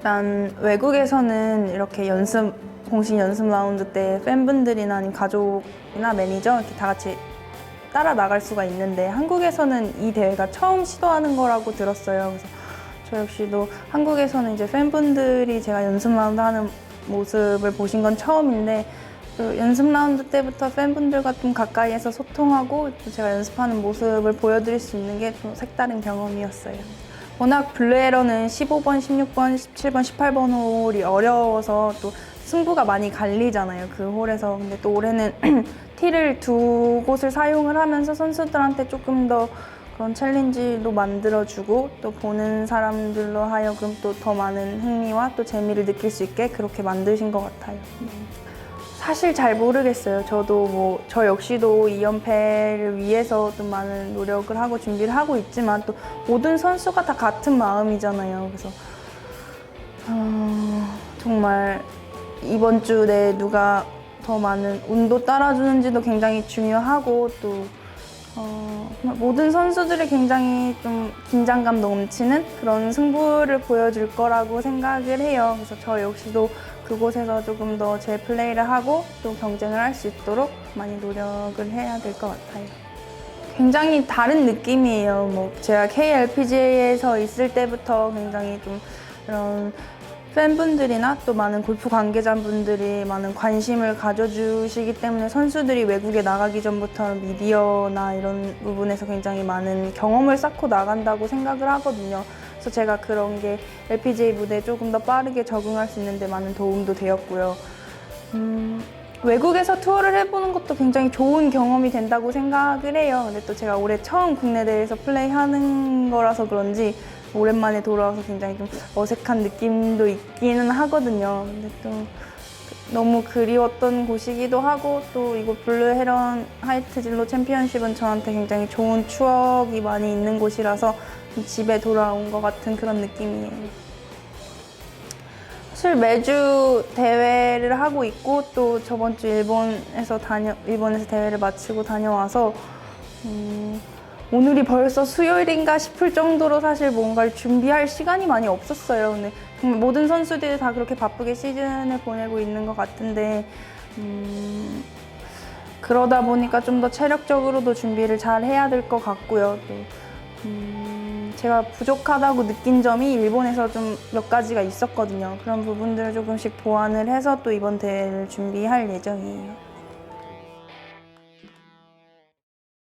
일단 외국에서는 이렇게 연습 공식 연습 라운드 때 팬분들이나 아니면 가족이나 매니저 이렇게 다 같이 따라 나갈 수가 있는데 한국에서는 이 대회가 처음 시도하는 거라고 들었어요. 그래서 저 역시도 한국에서는 이제 팬분들이 제가 연습 라운드 하는 모습을 보신 건 처음인데 그 연습 라운드 때부터 팬분들과 좀 가까이에서 소통하고 또 제가 연습하는 모습을 보여드릴 수 있는 게 좀 색다른 경험이었어요. 워낙 블루에러는 15번, 16번, 17번, 18번 홀이 어려워서 또 승부가 많이 갈리잖아요. 그 홀에서. 근데 또 올해는 티를 두 곳을 사용을 하면서 선수들한테 조금 더 그런 챌린지도 만들어주고 또 보는 사람들로 하여금 또 더 많은 흥미와 또 재미를 느낄 수 있게 그렇게 만드신 것 같아요. 사실 잘 모르겠어요. 저도 뭐 저 역시도 이 연패를 위해서 좀 많은 노력을 하고 준비를 하고 있지만 또 모든 선수가 다 같은 마음이잖아요. 그래서 어, 정말 이번 주 내에 누가 더 많은 운도 따라주는지도 굉장히 중요하고 또 어, 모든 선수들이 굉장히 좀 긴장감 넘치는 그런 승부를 보여줄 거라고 생각을 해요. 그래서 저 역시도 그곳에서 조금 더 제 플레이를 하고 또 경쟁을 할 수 있도록 많이 노력을 해야 될 것 같아요. 굉장히 다른 느낌이에요. 뭐 제가 KLPGA에서 있을 때부터 굉장히 좀 이런 팬분들이나 또 많은 골프 관계자분들이 많은 관심을 가져주시기 때문에 선수들이 외국에 나가기 전부터 미디어나 이런 부분에서 굉장히 많은 경험을 쌓고 나간다고 생각을 하거든요. 그래서 제가 그런 게 LPGA 무대에 조금 더 빠르게 적응할 수 있는데 많은 도움도 되었고요. 음, 외국에서 투어를 해보는 것도 굉장히 좋은 경험이 된다고 생각을 해요. 근데 또 제가 올해 처음 국내 대회에서 플레이하는 거라서 그런지 오랜만에 돌아와서 굉장히 좀 어색한 느낌도 있기는 하거든요. 근데 또 너무 그리웠던 곳이기도 하고 또 이곳 블루 헤런 하이트 진로 챔피언십은 저한테 굉장히 좋은 추억이 많이 있는 곳이라서 좀 집에 돌아온 것 같은 그런 느낌이에요. 사실 매주 대회를 하고 있고 또 저번 주 일본에서 다녀 일본에서 대회를 마치고 다녀와서 음, 오늘이 벌써 수요일인가 싶을 정도로 사실 뭔가를 준비할 시간이 많이 없었어요. 근데 정말 모든 선수들이 다 그렇게 바쁘게 시즌을 보내고 있는 것 같은데 음, 그러다 보니까 좀 더 체력적으로도 준비를 잘 해야 될 것 같고요. 또 음, 제가 부족하다고 느낀 점이 일본에서 좀 몇 가지가 있었거든요. 그런 부분들을 조금씩 보완을 해서 또 이번 대회를 준비할 예정이에요.